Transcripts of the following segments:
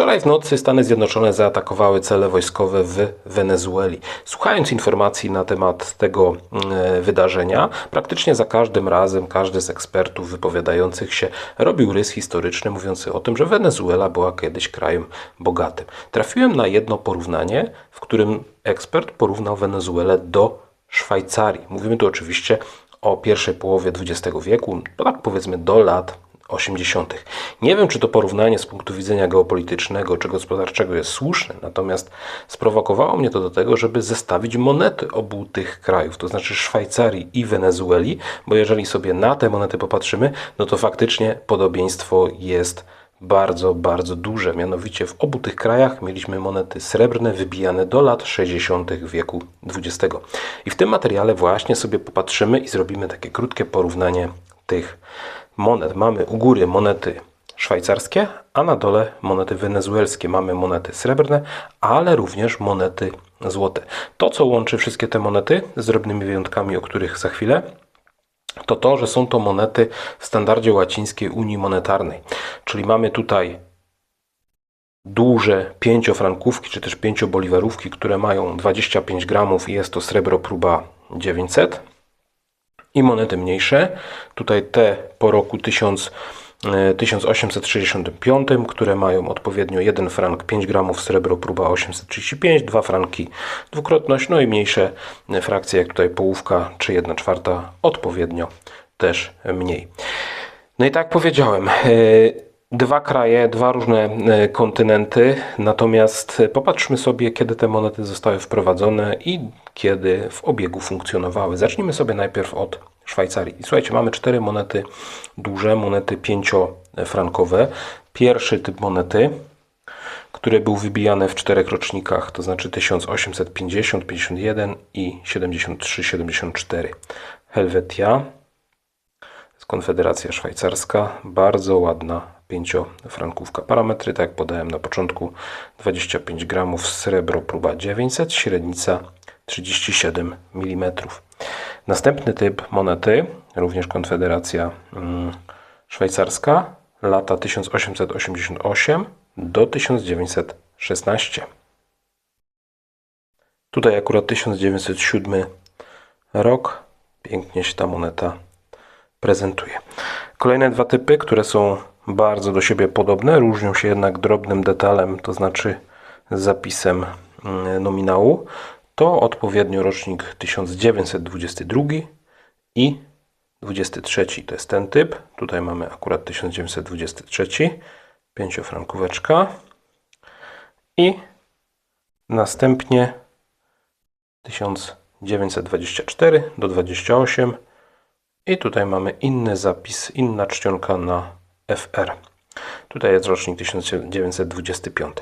Wczoraj w nocy Stany Zjednoczone zaatakowały cele wojskowe w Wenezueli. Słuchając informacji na temat tego e, wydarzenia, praktycznie za każdym razem każdy z ekspertów wypowiadających się robił rys historyczny mówiący o tym, że Wenezuela była kiedyś krajem bogatym. Trafiłem na jedno porównanie, w którym ekspert porównał Wenezuelę do Szwajcarii. Mówimy tu oczywiście o pierwszej połowie XX wieku, to tak powiedzmy do lat 80. Nie wiem, czy to porównanie z punktu widzenia geopolitycznego czy gospodarczego jest słuszne, natomiast sprowokowało mnie to do tego, żeby zestawić monety obu tych krajów, to znaczy Szwajcarii i Wenezueli, bo jeżeli sobie na te monety popatrzymy, no to faktycznie podobieństwo jest bardzo, bardzo duże. Mianowicie w obu tych krajach mieliśmy monety srebrne wybijane do lat 60. wieku XX. I w tym materiale właśnie sobie popatrzymy i zrobimy takie krótkie porównanie tych monet. Mamy u góry monety szwajcarskie, a na dole monety wenezuelskie. Mamy monety srebrne, ale również monety złote. To, co łączy wszystkie te monety, z drobnymi wyjątkami, o których za chwilę, to to, że są to monety w standardzie łacińskiej Unii Monetarnej. Czyli mamy tutaj duże pięciofrankówki, czy też pięcioboliwarówki, które mają 25 gramów i jest to srebro próba 900 i monety mniejsze. Tutaj te po roku 1000, e, 1865, które mają odpowiednio 1 frank 5 gramów srebro próba 835, 2 franki dwukrotność, no i mniejsze frakcje jak tutaj połówka czy 1 czwarta odpowiednio też mniej. No i tak powiedziałem, e, dwa kraje, dwa różne e, kontynenty, natomiast popatrzmy sobie, kiedy te monety zostały wprowadzone i kiedy w obiegu funkcjonowały. Zacznijmy sobie najpierw od Szwajcarii. Słuchajcie, mamy cztery monety duże, monety pięciofrankowe. Pierwszy typ monety, który był wybijany w czterech rocznikach, to znaczy 1850, 51 i 73, 74. Helvetia, Konfederacja Szwajcarska, bardzo ładna pięciofrankówka. Parametry, tak jak podałem na początku, 25 gramów, srebro próba 900, średnica 37 mm. Następny typ monety, również Konfederacja mm, Szwajcarska, lata 1888 do 1916. Tutaj akurat 1907 rok. Pięknie się ta moneta prezentuje. Kolejne dwa typy, które są bardzo do siebie podobne, różnią się jednak drobnym detalem, to znaczy zapisem mm, nominału to odpowiednio rocznik 1922 i 23 to jest ten typ. Tutaj mamy akurat 1923, pięciofrankóweczka i następnie 1924 do 28 i tutaj mamy inny zapis, inna czcionka na FR. Tutaj jest rocznik 1925.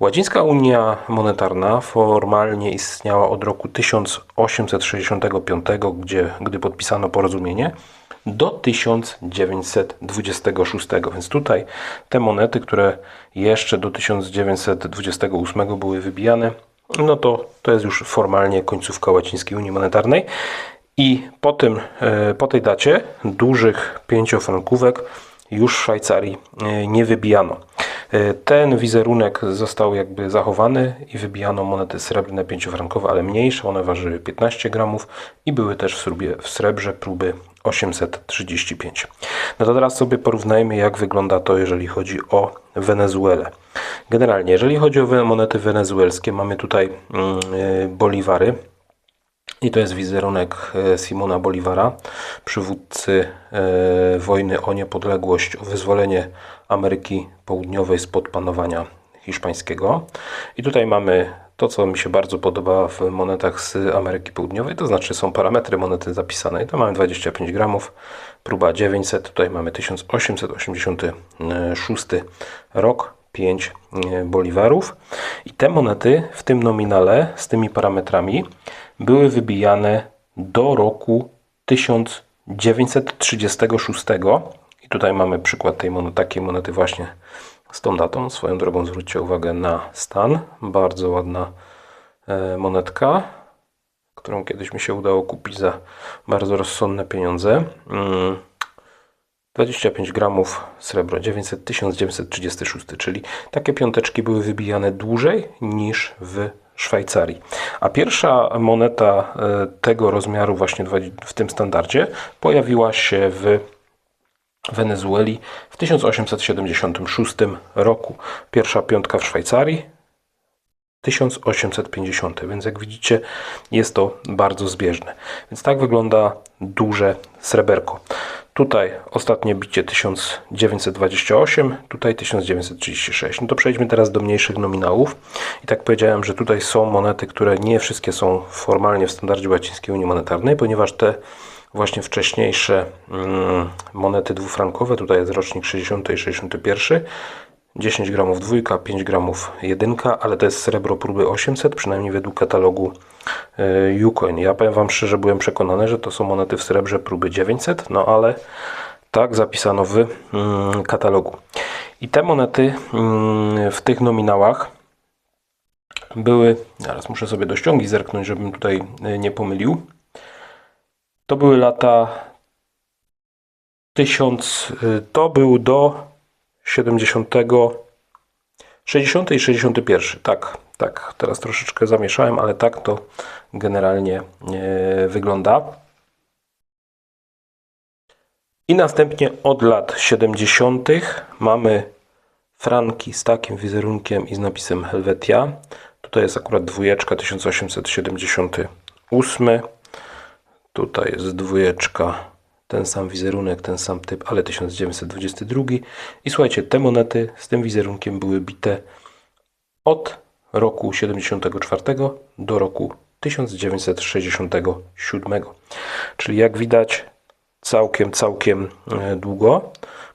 Łacińska Unia Monetarna formalnie istniała od roku 1865, gdzie, gdy podpisano porozumienie, do 1926. Więc tutaj te monety, które jeszcze do 1928 były wybijane, no to to jest już formalnie końcówka Łacińskiej Unii Monetarnej. I po, tym, e, po tej dacie dużych pięciofrankówek już w Szwajcarii e, nie wybijano. E, ten wizerunek został jakby zachowany i wybijano monety srebrne pięciofrankowe, ale mniejsze. One ważyły 15 gramów i były też w, srebie, w srebrze próby 835. No to teraz sobie porównajmy, jak wygląda to, jeżeli chodzi o Wenezuelę. Generalnie, jeżeli chodzi o monety wenezuelskie, mamy tutaj mm, boliwary. I to jest wizerunek e, Simona Bolivara, przywódcy e, wojny o niepodległość, o wyzwolenie Ameryki Południowej spod panowania hiszpańskiego. I tutaj mamy to, co mi się bardzo podoba w monetach z Ameryki Południowej, to znaczy są parametry monety zapisane. I to mamy 25 gramów, próba 900, tutaj mamy 1886 rok, 5 e, boliwarów. I te monety w tym nominale z tymi parametrami były wybijane do roku 1936. I tutaj mamy przykład tej monety, takiej monety właśnie z tą datą. Swoją drogą zwróćcie uwagę na stan. Bardzo ładna e, monetka, którą kiedyś mi się udało kupić za bardzo rozsądne pieniądze. Mm. 25 gramów srebro 900 1936, czyli takie piąteczki były wybijane dłużej niż w Szwajcarii. A pierwsza moneta e, tego rozmiaru właśnie w tym standardzie pojawiła się w Wenezueli w 1876 roku. Pierwsza piątka w Szwajcarii 1850, więc jak widzicie jest to bardzo zbieżne. Więc tak wygląda duże sreberko. Tutaj ostatnie bicie 1928, tutaj 1936. No to przejdźmy teraz do mniejszych nominałów. I tak powiedziałem, że tutaj są monety, które nie wszystkie są formalnie w standardzie łacińskiej Unii Monetarnej, ponieważ te właśnie wcześniejsze mm, monety dwufrankowe, tutaj jest rocznik 60 i 61, 10 gramów dwójka, 5 gramów jedynka, ale to jest srebro próby 800, przynajmniej według katalogu e, Ucoin. Ja powiem Wam szczerze, byłem przekonany, że to są monety w srebrze próby 900, no ale tak zapisano w mm, katalogu. I te monety mm, w tych nominałach były, teraz muszę sobie do ściągi zerknąć, żebym tutaj e, nie pomylił. To były lata 1000, y, to był do 70, 60 i 61. Tak, tak, teraz troszeczkę zamieszałem, ale tak to generalnie e, wygląda. I następnie od lat 70. mamy franki z takim wizerunkiem i z napisem Helvetia. Tutaj jest akurat dwójeczka 1878. Tutaj jest dwójeczka, ten sam wizerunek, ten sam typ, ale 1922. I słuchajcie, te monety z tym wizerunkiem były bite od roku 74 do roku 1967. Czyli jak widać, całkiem, całkiem e, długo,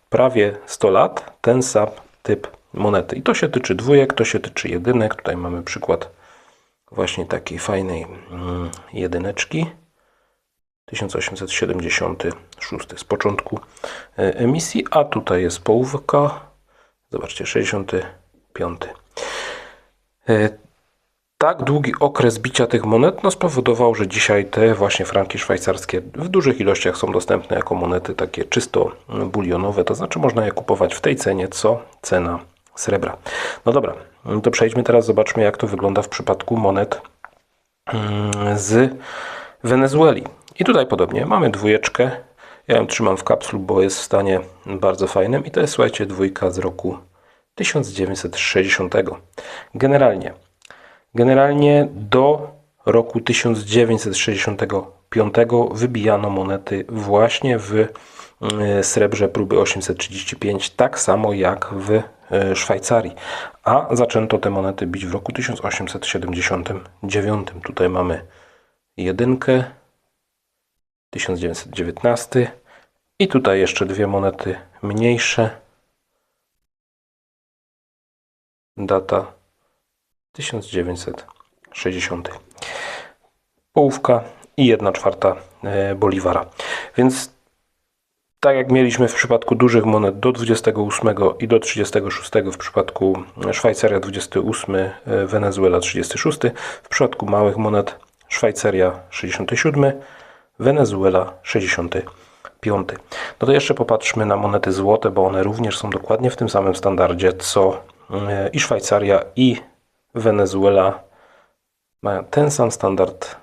prawie 100 lat, ten sam typ monety. I to się tyczy dwójek, to się tyczy jedynek. Tutaj mamy przykład właśnie takiej fajnej mm, jedyneczki. 1876 z początku e, emisji, a tutaj jest połówka. Zobaczcie, 65. E, Tak długi okres bicia tych monet no, spowodował, że dzisiaj te właśnie franki szwajcarskie w dużych ilościach są dostępne jako monety takie czysto bulionowe, to znaczy można je kupować w tej cenie, co cena srebra. No dobra, to przejdźmy teraz, zobaczmy jak to wygląda w przypadku monet mm, z Wenezueli. I tutaj podobnie, mamy dwójeczkę. Ja ją trzymam w kapslu, bo jest w stanie bardzo fajnym. I to jest, słuchajcie, dwójka z roku 1960. Generalnie, generalnie do roku 1965 wybijano monety właśnie w e, srebrze próby 835, tak samo jak w e, Szwajcarii. A zaczęto te monety bić w roku 1879. Tutaj mamy jedynkę, 1919 i tutaj jeszcze dwie monety mniejsze. Data 1960. Połówka i 1 czwarta e, boliwara. Więc tak jak mieliśmy w przypadku dużych monet do 28 i do 36, w przypadku Szwajcaria 28, e, Wenezuela 36, w przypadku małych monet Szwajcaria 67, Wenezuela 65. No to jeszcze popatrzmy na monety złote, bo one również są dokładnie w tym samym standardzie, co e, i Szwajcaria, i Wenezuela mają ten sam standard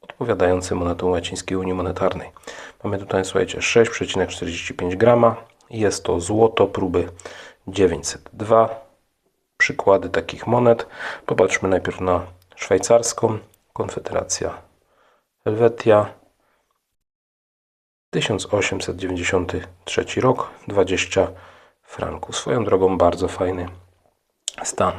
odpowiadający monetom łacińskiej Unii Monetarnej. Mamy tutaj, słuchajcie, 6,45 grama. Jest to złoto próby 902. Przykłady takich monet. Popatrzmy najpierw na szwajcarską. Konfederacja Helvetia 1893 rok 20 franków. Swoją drogą bardzo fajny stan.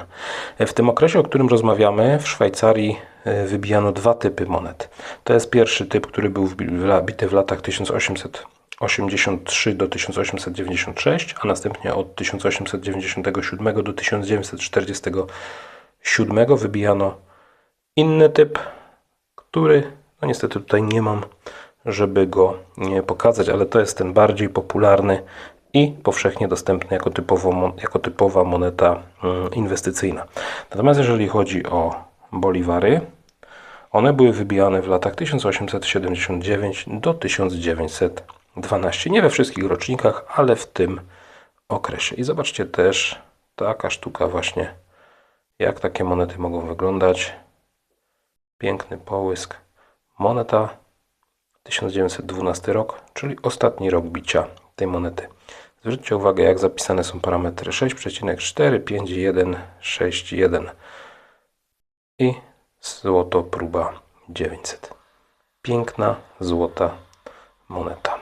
W tym okresie, o którym rozmawiamy, w Szwajcarii e, wybijano dwa typy monet. To jest pierwszy typ, który był wbity w latach 1883 do 1896, a następnie od 1897 do 1947 wybijano inny typ, który no niestety tutaj nie mam, żeby go pokazać, ale to jest ten bardziej popularny i powszechnie dostępny jako, typowo, jako typowa moneta mm, inwestycyjna. Natomiast jeżeli chodzi o boliwary, one były wybijane w latach 1879 do 1900 12. Nie we wszystkich rocznikach, ale w tym okresie. I zobaczcie też taka sztuka właśnie, jak takie monety mogą wyglądać. Piękny połysk. Moneta 1912 rok, czyli ostatni rok bicia tej monety. Zwróćcie uwagę, jak zapisane są parametry 6,45161 i złoto próba 900. Piękna złota moneta.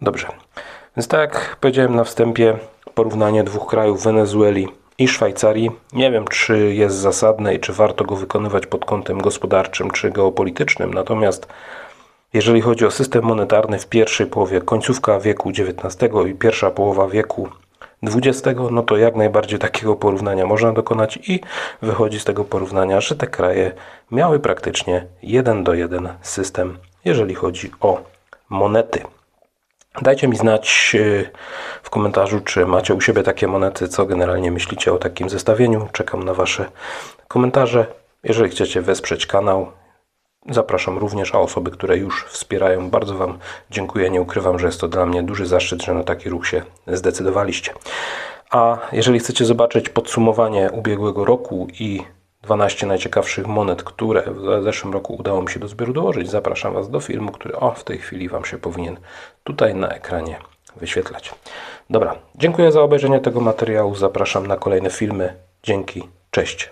Dobrze. Więc tak jak powiedziałem na wstępie, porównanie dwóch krajów Wenezueli i Szwajcarii. Nie wiem, czy jest zasadne i czy warto go wykonywać pod kątem gospodarczym czy geopolitycznym. Natomiast jeżeli chodzi o system monetarny w pierwszej połowie, końcówka wieku XIX i pierwsza połowa wieku XX, no to jak najbardziej takiego porównania można dokonać i wychodzi z tego porównania, że te kraje miały praktycznie jeden do jeden system, jeżeli chodzi o monety. Dajcie mi znać yy, w komentarzu, czy macie u siebie takie monety, co generalnie myślicie o takim zestawieniu. Czekam na Wasze komentarze. Jeżeli chcecie wesprzeć kanał, zapraszam również, a osoby, które już wspierają, bardzo Wam dziękuję. Nie ukrywam, że jest to dla mnie duży zaszczyt, że na taki ruch się zdecydowaliście. A jeżeli chcecie zobaczyć podsumowanie ubiegłego roku i 12 najciekawszych monet, które w zeszłym roku udało mi się do zbioru dołożyć. Zapraszam Was do filmu, który o, w tej chwili Wam się powinien tutaj na ekranie wyświetlać. Dobra, dziękuję za obejrzenie tego materiału. Zapraszam na kolejne filmy. Dzięki, cześć.